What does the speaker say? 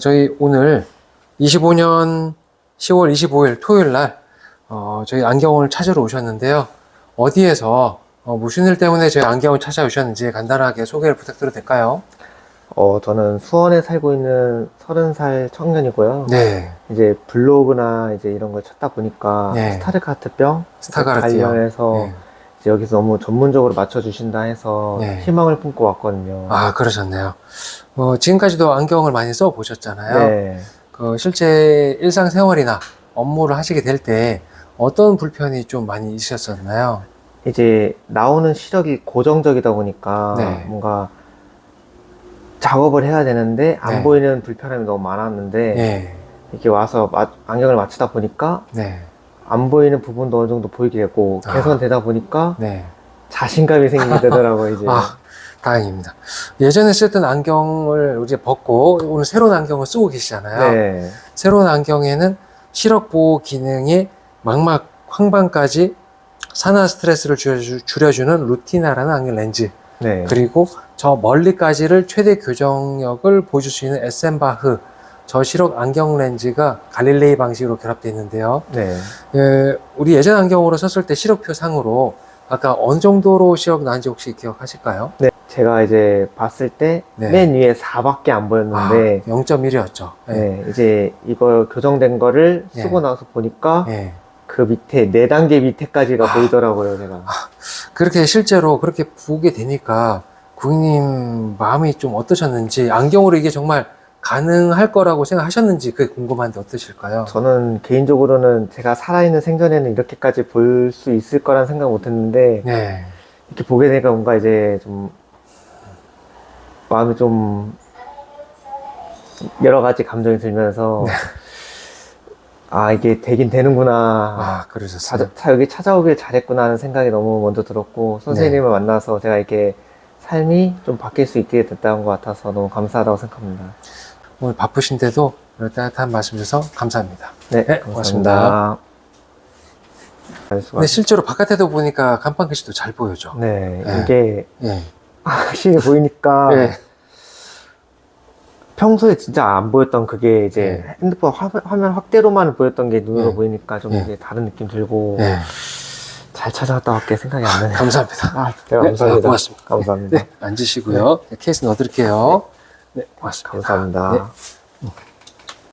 저희 오늘 25년 10월 25일 토요일 날 어, 저희 안경을 찾으러 오셨는데요. 어디에서 어, 무슨 일 때문에 저희 안경을 찾아오셨는지 간단하게 소개를 부탁드려도 될까요? 어, 저는 수원에 살고 있는 30살 청년이고요. 네. 이제 블로그나 이제 이런 걸 찾다 보니까 네. 스타르카트병 스타가르트요. 관련해서 네. 여기서 너무 전문적으로 맞춰주신다 해서 네. 희망을 품고 왔거든요. 아, 그러셨네요. 어, 지금까지도 안경을 많이 써 보셨잖아요. 네. 그 실제 일상생활이나 업무를 하시게 될 때 어떤 불편이 좀 많이 있으셨었나요? 이제 나오는 시력이 고정적이다 보니까 네. 뭔가 작업을 해야 되는데 안 네. 보이는 불편함이 너무 많았는데 네. 이렇게 와서 마- 안경을 맞추다 보니까 네. 안 보이는 부분도 어느 정도 보이게 되고 아. 개선되다 보니까 네. 자신감이 생기게 되더라고요 이제 아, 다행입니다. 예전에 쓰던 안경을 이제 벗고 오늘 새로운 안경을 쓰고 계시잖아요. 네. 새로운 안경에는 시력 보호 기능이 망막 황반까지 산화 스트레스를 줄여주, 줄여주는 루티나라는 안경 렌즈 네. 그리고 저 멀리까지를 최대 교정력을 보여줄 수 있는 에센바흐 저시력 안경 렌즈가 갈릴레이 방식으로 결합되어 있는데요. 네. 예, 우리 예전 안경으로 썼을 때 시력표 상으로 아까 어느 정도로 시력 나는지 혹시 기억하실까요? 네. 제가 이제 봤을 때 네. 맨 위에 4밖에 안 보였는데 아, 0.1이었죠. 네. 이제 이거 교정된 거를 네. 쓰고 나서 보니까 예. 그 밑에 네 단계 밑에까지가 아. 보이더라고요 제가 그렇게 실제로 그렇게 보게 되니까 고객님 마음이 좀 어떠셨는지 안경으로 이게 정말 가능할 거라고 생각하셨는지 그게 궁금한데 어떠실까요? 저는 개인적으로는 제가 살아있는 생전에는 이렇게까지 볼 수 있을 거란 생각 못 했는데 네. 이렇게 보게 되니까 뭔가 이제 좀 마음이 좀 여러 가지 감정이 들면서 아 이게 되긴 되는구나 아, 그러셨어요. 찾아, 차- 여기 찾아오길 잘했구나 하는 생각이 너무 먼저 들었고 선생님을 만나서 제가 이렇게 삶이 좀 바뀔 수 있게 됐다는 것 같아서 너무 감사하다고 생각합니다. 오늘 바쁘신데도 따뜻한 말씀 주셔서 감사합니다. 네, 네, 고맙습니다. 네, 근데 실제로 바깥에도 보니까 간판 글씨도 잘 보여져. 네, 네. 이게 예. 확실히 보이니까 네. 평소에 진짜 안 보였던 그게 이제 네. 핸드폰 화면, 확대로만 보였던 게 눈으로 네. 보이니까 좀 네. 이제 다른 느낌 들고 예. 잘 찾아왔다 밖에 생각이 안 나네요. 감사합니다. 아, 제가 네, 감사합니다. 고맙습니다. 감사합니다. 네, 앉으시고요. 케이스 넣어드릴게요. 네, 고맙습니다. 감사합니다. 네.